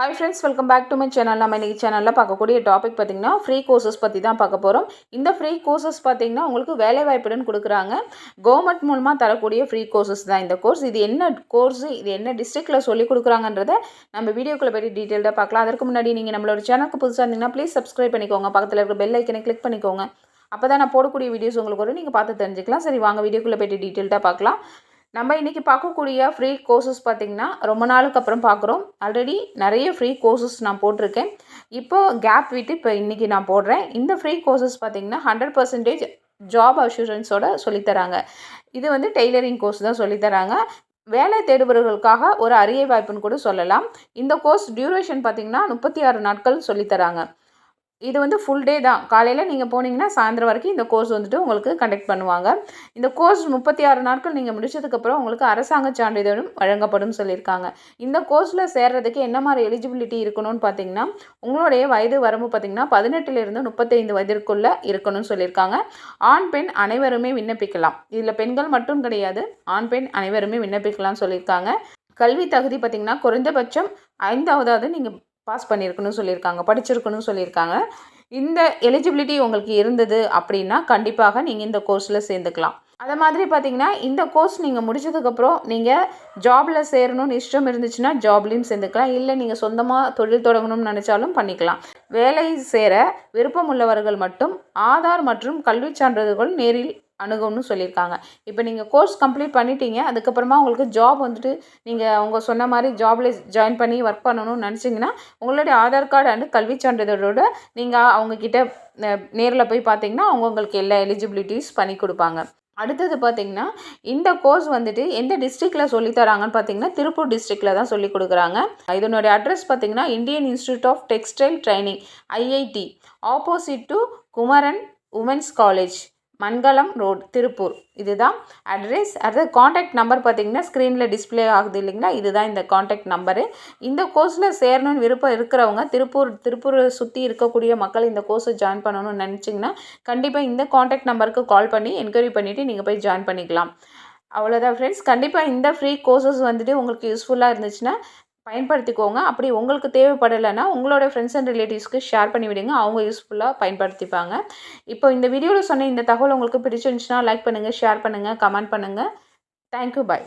Hi friends welcome back to my channel நம்ம இன்றைக்கி சேனலில் பார்க்கக்கூடிய டாபிக் பார்த்திங்கன்னா ஃப்ரீ கோர்சஸ் பற்றி தான் பார்க்க போகிறோம் இந்த ஃப்ரீ கோர்சஸ் பார்த்திங்கன்னா உங்களுக்கு வேலை வாய்ப்புடன் கொடுக்குறாங்க. கவர்மெண்ட் மூலமாக தரக்கூடிய ஃப்ரீ கோர்சஸ் தான் இந்த கோர்ஸ் இது என்ன கோர்ஸ் இது என்ன டிஸ்ட்ரிக்டில் சொல்லி கொடுக்குறாங்கன்றத நம்ம வீடியோக்குள்ளே போய்ட்டு டீட்டெயில்டாக பார்க்கலாம். அதற்கு முன்னாடி நீங்கள் நம்மளோட சேனலுக்கு புதுசாக இருந்தீங்கன்னா ப்ளீஸ் சப்ஸ்கிரைப் பண்ணிக்கோங்க. பக்கத்தில் இருக்கிற பெல் ஐக்கனை கிளிக் பண்ணிக்கோங்க. அப்போ தான் நான் போடக்கூடிய வீடியோஸ் உங்களுக்கு வரும். நீங்கள் பார்த்து தெரிஞ்சுக்கலாம். சரி வாங்க வீடியோக்குள்ளே போய்ட்டு டீட்டெயில்டாக பார்க்கலாம். நம்ம இன்றைக்கி பார்க்கக்கூடிய ஃப்ரீ கோர்சஸ் பார்த்திங்கன்னா ரொம்ப நாளுக்கு அப்புறம் பார்க்குறோம். ஆல்ரெடி நிறைய ஃப்ரீ கோர்சஸ் நான் போட்டிருக்கேன். இப்போ கேப் விட்டு இப்போ இன்றைக்கி நான் போடுறேன். இந்த ஃப்ரீ கோர்சஸ் பார்த்திங்கன்னா ஹண்ட்ரட் பர்சன்டேஜ் ஜாப் அஷூரன்ஸோட சொல்லித்தராங்க. இது வந்து டெய்லரிங் கோர்ஸ் தான் சொல்லித்தராங்க. வேலை தேடுபவர்களுக்காக ஒரு அரிய வாய்ப்புன்னு கூட சொல்லலாம். இந்த கோர்ஸ் டியூரேஷன் பார்த்திங்கன்னா முப்பத்தி ஆறு நாட்கள் சொல்லித்தராங்க. இது வந்து ஃபுல் டே தான். காலையில் நீங்கள் போனீங்கன்னா சாயந்தரம் வரைக்கும் இந்த கோர்ஸ் வந்துட்டு உங்களுக்கு கண்டக்ட் பண்ணுவாங்க. இந்த கோர்ஸ் முப்பத்தி ஆறு நாட்கள் நீங்கள் முடிச்சதுக்கப்புறம் உங்களுக்கு அரசாங்க சான்றிதழும் வழங்கப்படும் சொல்லியிருக்காங்க. இந்த கோர்ஸில் சேர்றதுக்கு என்ன மாதிரி எலிஜிபிலிட்டி இருக்கணும்னு பார்த்தீங்கன்னா உங்களுடைய வயது வரம்பு பார்த்தீங்கன்னா பதினெட்டுலேருந்து முப்பத்தைந்து வயதிற்குள்ளே இருக்கணும்னு சொல்லியிருக்காங்க. ஆண் பெண் அனைவருமே விண்ணப்பிக்கலாம். இதில் பெண்கள் மட்டும் கிடையாது ஆண் பெண் அனைவருமே விண்ணப்பிக்கலாம்னு சொல்லியிருக்காங்க. கல்வி தகுதி பார்த்திங்கன்னா குறைந்தபட்சம் ஐந்தாவதாவது நீங்கள் பாஸ் பண்ணியிருக்கணும் சொல்லியிருக்காங்க படிச்சிருக்கணும் சொல்லியிருக்காங்க. இந்த எலிஜிபிலிட்டி உங்களுக்கு இருந்தது அப்படின்னா கண்டிப்பாக நீங்கள் இந்த கோர்ஸில் சேர்ந்துக்கலாம். அதை மாதிரி பார்த்தீங்கன்னா இந்த கோர்ஸ் நீங்கள் முடிச்சதுக்கப்புறம் நீங்கள் ஜாபில் சேரணும்னு இஷ்டம் இருந்துச்சுன்னா ஜாப்லேயும் சேர்ந்துக்கலாம். இல்லை நீங்கள் சொந்தமாக தொழில் தொடங்கணும்னு நினச்சாலும் பண்ணிக்கலாம். வேலை சேர விருப்பம் உள்ளவர்கள் மட்டும் ஆதார் மற்றும் கல்வி சான்றிதழ்கள் நேரில் அணுகும்னு சொல்லியிருக்காங்க. இப்போ நீங்கள் கோர்ஸ் கம்ப்ளீட் பண்ணிட்டீங்க அதுக்கப்புறமா உங்களுக்கு ஜாப் வந்துட்டு நீங்கள் அவங்க சொன்ன மாதிரி ஜாபில் ஜாயின் பண்ணி ஒர்க் பண்ணணும்னு நினச்சிங்கன்னா உங்களுடைய ஆதார் கார்டு அண்டு கல்வி சான்றிதழோட நீங்கள் அவங்கக்கிட்ட நேரில் போய் பார்த்தீங்கன்னா அவங்க உங்களுக்கு எல்லா எலிஜிபிலிட்டிஸ் பண்ணி கொடுப்பாங்க. அடுத்தது பார்த்திங்கன்னா இந்த கோர்ஸ் வந்துட்டு எந்த டிஸ்ட்ரிக்டில் சொல்லித்தராங்கன்னு பார்த்தீங்கன்னா திருப்பூர் டிஸ்ட்ரிக்டில் தான் சொல்லி கொடுக்குறாங்க. இதனுடைய அட்ரஸ் பார்த்திங்கன்னா Indian institute of textile training IIT opposite to Kumaran women's college Mangalam road Tiruppur. இதுதான் அட்ரஸ் அடுத்து காண்டாக்ட் நம்பர் பார்த்தீங்கன்னா ஸ்க்ரீனில் டிஸ்பிளே ஆகுது இல்லைங்களா? இதுதான் இந்த காண்டாக்ட் நம்பரு இந்த கோர்ஸில் சேரணும்னு விருப்பம் இருக்கிறவங்க திருப்பூர் திருப்பூரை சுற்றி இருக்கக்கூடிய மக்கள் இந்த கோர்ஸை ஜாயின் பண்ணணும்னு நினச்சிங்கன்னா கண்டிப்பாக இந்த காண்டாக்ட் நம்பருக்கு கால் பண்ணி என்கொயரி பண்ணிவிட்டு நீங்கள் போய் ஜாயின் பண்ணிக்கலாம். அவ்வளோதான் ஃப்ரெண்ட்ஸ் கண்டிப்பாக இந்த ஃப்ரீ கோர்சஸ் வந்துட்டு உங்களுக்கு யூஸ்ஃபுல்லாக இருந்துச்சுன்னா பயன்படுத்திக்கோங்க. அப்படி உங்களுக்கு தேவைப்படலைன்னா உங்களோட ஃப்ரெண்ட்ஸ் அண்ட் ரிலேட்டிவ்ஸ்க்கு ஷேர் பண்ணி விடுங்க. அவங்க யூஸ்ஃபுல்லாக பயன்படுத்திப்பாங்க. இப்போ இந்த வீடியோவில் சொன்ன இந்த தகவல் உங்களுக்கு பிடிச்சிருந்துச்சுன்னா லைக் பண்ணுங்கள் ஷேர் பண்ணுங்கள் கமெண்ட் பண்ணுங்கள் தேங்க்யூ பாய்